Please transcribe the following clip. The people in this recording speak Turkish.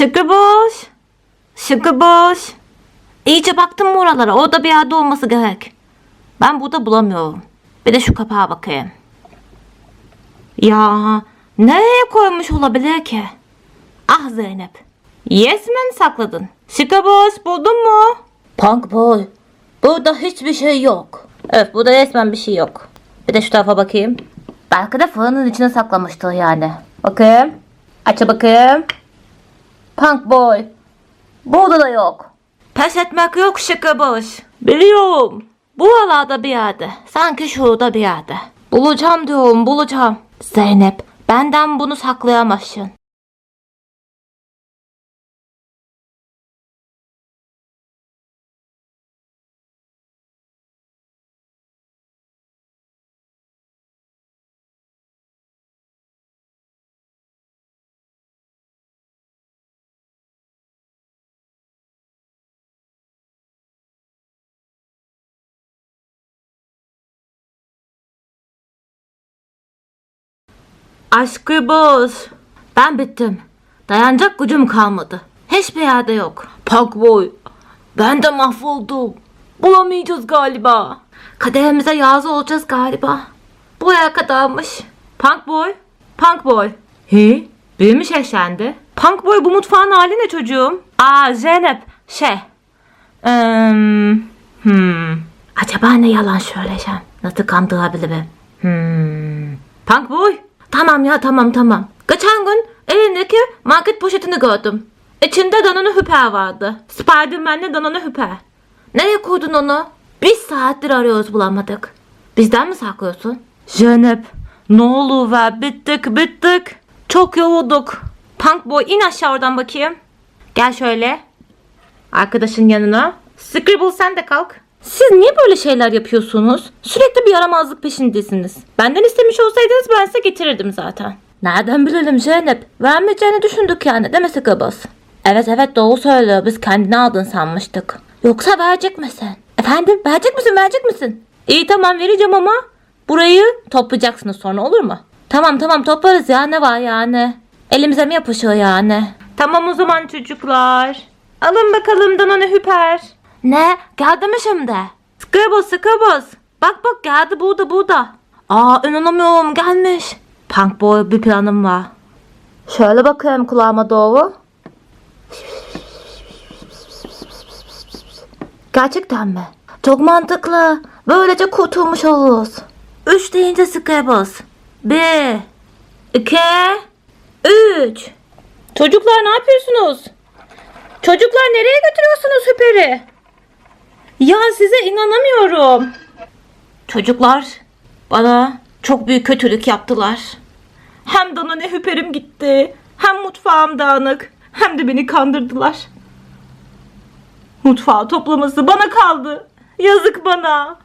Şıkı boş. Şıkı boş. İyice baktım mı oralara? Orada bir yerde olması gerek. Ben burada bulamıyorum. Bir de şu kapağa bakayım. Ya nereye koymuş olabilir ki? Ah Zeynep. Yes mi sakladın? Şıkı boş buldun mu? Punk boy. Burada hiçbir şey yok. Evet burada resmen bir şey yok. Bir de şu tarafa bakayım. Belki de fırının içine saklamıştır yani. Bakayım. Aç bakayım. Punk boy. Burada da yok. Pes etmek yok şıkı boş. Biliyorum. Buralarda bir yerde. Sanki şurada bir yerde. Bulacağım diyorum bulacağım. Zeynep benden bunu saklayamazsın. Aşkı boz. Ben bittim. Dayanacak gücüm kalmadı. Hiçbir yerde yok. Punk boy. Ben de mahvoldum. Bulamayacağız galiba. Kaderimize yazı olacağız galiba. Buraya kadarmış. Punk boy. Punk boy. He? Büyümüş eşendi. Punk boy bu mutfağın hali ne çocuğum? Aa Zeynep. Şey. Eee, hmm. Acaba ne yalan söyleyeceğim? Nasıl kandırabilirim? Hmm. Punk boy. Tamam ya tamam tamam. Geçen gün elindeki market poşetini gördüm. İçinde Danone Hüper vardı. Spiderman'le Danone Hüper. Nereye koydun onu? Bir saattir arıyoruz bulamadık. Bizden mi saklıyorsun? Zeynep ne olur ver bittik bittik. Çok yorulduk. Punk boy in aşağı oradan bakayım. Gel şöyle. Arkadaşın yanına. Scribble sen de kalk. Siz niye böyle şeyler yapıyorsunuz? Sürekli bir yaramazlık peşindesiniz. Benden istemiş olsaydınız ben size getirirdim zaten. Nereden bilelim Zeynep? Vermeyeceğini düşündük yani değil mi Sıkabaz? Evet evet doğru söylüyor. Biz kendini aldın sanmıştık. Yoksa verecek misin? Efendim verecek misin verecek misin? İyi tamam vereceğim ama burayı toplayacaksınız sonra olur mu? Tamam tamam toplarız ya ne var yani. Elimize mi yapışıyor yani? Tamam o zaman çocuklar. Alın bakalım Danone Hüper. Ne? Geldi mi şimdi? Scribble Scribble. Bak bak geldi burada burada. Aa inanamıyorum gelmiş. Punk Boy bir planım var. Şöyle bakayım kulağıma doğru. Gerçekten mi? Çok mantıklı. Böylece kurtulmuş oluruz. Üç deyince Scribble. Bir, iki, üç. Çocuklar ne yapıyorsunuz? Çocuklar nereye götürüyorsunuz Hüper'i? Ya size inanamıyorum. Çocuklar bana çok büyük kötülük yaptılar. Hem Danone Hüper'im gitti, hem mutfağım dağınık, hem de beni kandırdılar. Mutfağı toplaması bana kaldı. Yazık bana.